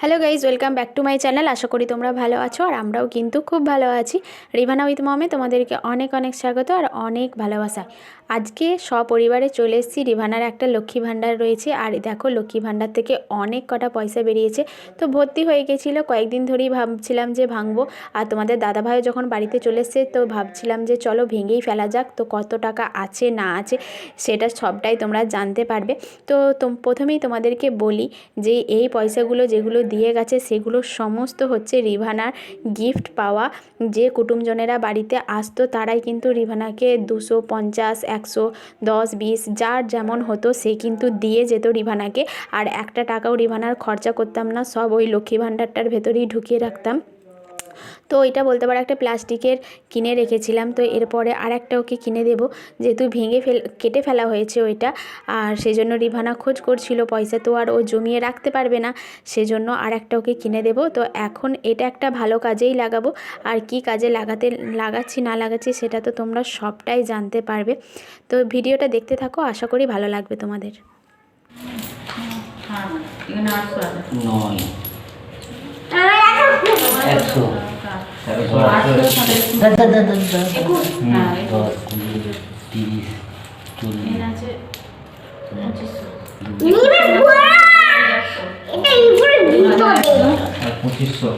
Hello guys welcome back to my channel আশা করি তোমরা ভালো আছো আর আমরাও কিন্তু খুব ভালো আছি। রিভানা উইথ মমে তোমাদেরকে অনেক অনেক স্বাগত আর অনেক ভালোবাসা। আজকে সপরিবারে চলে এসেছি রিভানার একটা লক্ষ্মী ভাণ্ডার রয়েছে আর দেখো লক্ষ্মী ভাণ্ডার থেকে অনেক কটা পয়সা বেরিয়েছে। তো ভর্তি হয়ে গেছিল, কয়েকদিন ধরেই ভাবছিলাম যে ভাঙবো আর তোমাদের দাদাভাইও যখন বাড়িতে চলে এসছে তো ভাবছিলাম যে চলো ভেঙেই ফেলা যাক, তো কত টাকা আছে না আছে সেটা সবটাই তোমরা জানতে পারবে। তো প্রথমেই তোমাদেরকে বলি যে এই পয়সাগুলো যেগুলো দিয়ে গেছে, সেগুলো সমস্ত হচ্ছে রিভানার গিফট পাওয়া। যে কুটুমজনেরা বাড়িতে আসতো, তারাই কিন্তু রিভানাকে দুশো পঞ্চাশ, একশো দশ, বিশ, যার যেমন হতো, সে কিন্তু দিয়ে যেত রিভানাকে। আর একটা টাকাও রিভানার খরচা করতাম না, সব ওই লক্ষ্মী ভাণ্ডারটার ভেতরেই ঢুকিয়ে রাখতাম। তো এটা বলতে পারো একটা প্লাস্টিকের কিনে রেখেছিলাম তো এরপরে আর একটা ওকে কিনে দেবো। যেহেতু ভেঙে ফেল কেটে ফেলা হয়েছে ওইটা আর সেই জন্য রিভানা খোঁজ করছিল পয়সা তো আর ও জমিয়ে রাখতে পারবে না সেজন্য আর একটা ওকে কিনে দেবো। তো এখন এটা একটা ভালো কাজেই লাগাবো আর কি কাজে লাগাতে লাগাচ্ছি না লাগাচ্ছি সেটা তো তোমরা সবটাই জানতে পারবে। তো ভিডিওটা দেখতে থাকো আশা করি ভালো লাগবে তোমাদের। হ্যাঁ নয়। একশো। হ্যাঁ, তিরিশ চল্লিশ। এখানে আছে পঁচিশশো। পঁচিশশো।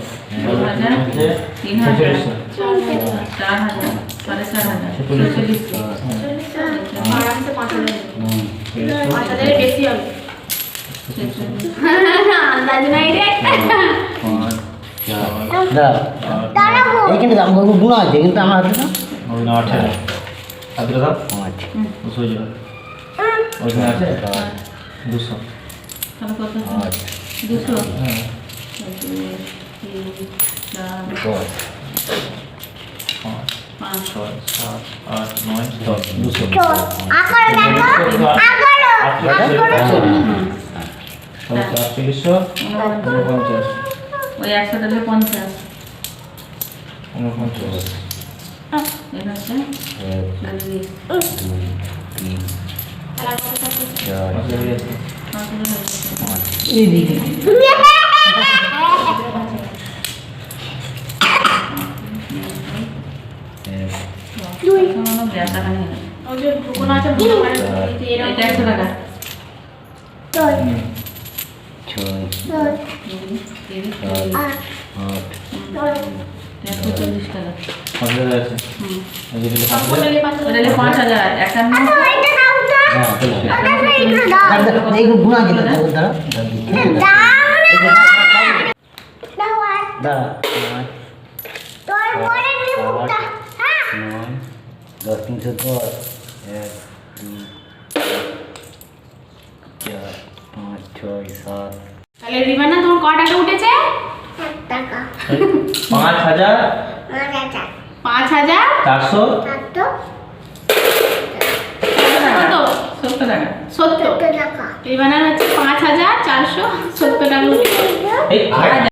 দু দাঁড়াও এইখানে দাম করব গুণা আছে কিন্তু আমার হাতে না ওইখানে আঠেরো আঠেরো দাও। পাঁচ দুশো যাবে। ওইখানে আছে? চার দুশো। তাহলে দুশো? হ্যাঁ। পাঁচ। ছয় সাত আট নয় দশ। দুশো। আটচল্লিশশো। উনপঞ্চাশ। ওই একশো টাকা পঞ্চাশ উনপঞ্চাশ এটা হচ্ছে এক চল্লিশ দুই তিন চার পাঁচ হাজার আছে পাঁচ হাজার হয়ে গেছে। পাঁচ এক এখনো দেড় টাকা ছয় সাত। আট হ্যাঁ দশ তিনশো দশ এক দুই চার ছয় সাত তাহলে রিভানা তোমার ক টাকা উঠেছে? পাঁচ হাজার? পাঁচ হাজার। চারশো? সত্তর টাকা। সত্তর হচ্ছে পাঁচ হাজার চারশো সত্তর টাকা উঠেছে। এই